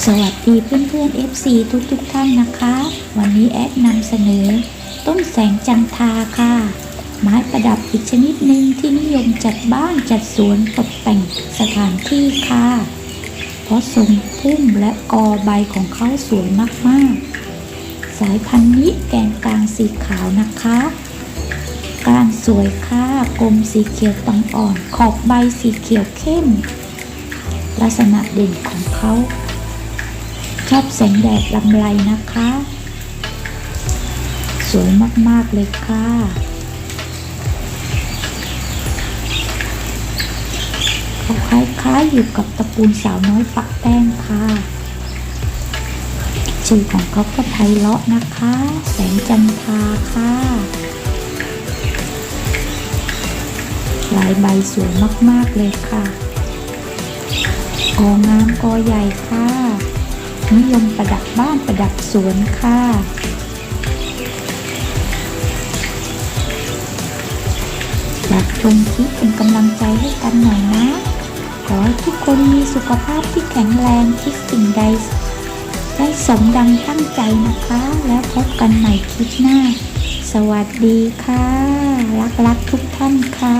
สวัสดีเพื่อนเพื่อน FC ทุกทุกท่านนะคะ วันนี้แอดนำเสนอ ต้นแสงจันทาค่ะ ไม้ประดับอีกชนิดหนึ่งที่นิยมจัดบ้านจัดสวนตกแต่งสถานที่ค่ะ เพราะทรงพุ่มและกอใบของเขาสวยมากๆ สายพันธุ์นี้แกนกลางสีขาวนะคะก้านสวยค่ะกลมสีเขียวตังอ่อน ขอบใบสีเขียวเข้ม ลักษณะเด่นของเขา อบแสงแดดลำไรนะคะ สวยมาก ๆ เลยค่ะเขาคล้ายๆอยู่กับตระกูลสาวน้อยปักแป้งค่ะชื่อของเขาก็ไพเราะนะคะ แสงจันทราค่ะ ลายใบสวยมาก ๆ เลยค่ะกองามกอใหญ่ค่ะ นิยมประดับบ้านประดับสวนค่ะ อยากชมคลิปเป็นกำลังใจให้กันหน่อยนะ ขอให้ทุกคนมีสุขภาพที่แข็งแรงคิดสิ่งใด ได้สมดังตั้งใจนะคะ แล้วพบกันใหม่คลิปหน้า สวัสดีค่ะ รักๆทุกท่านค่ะ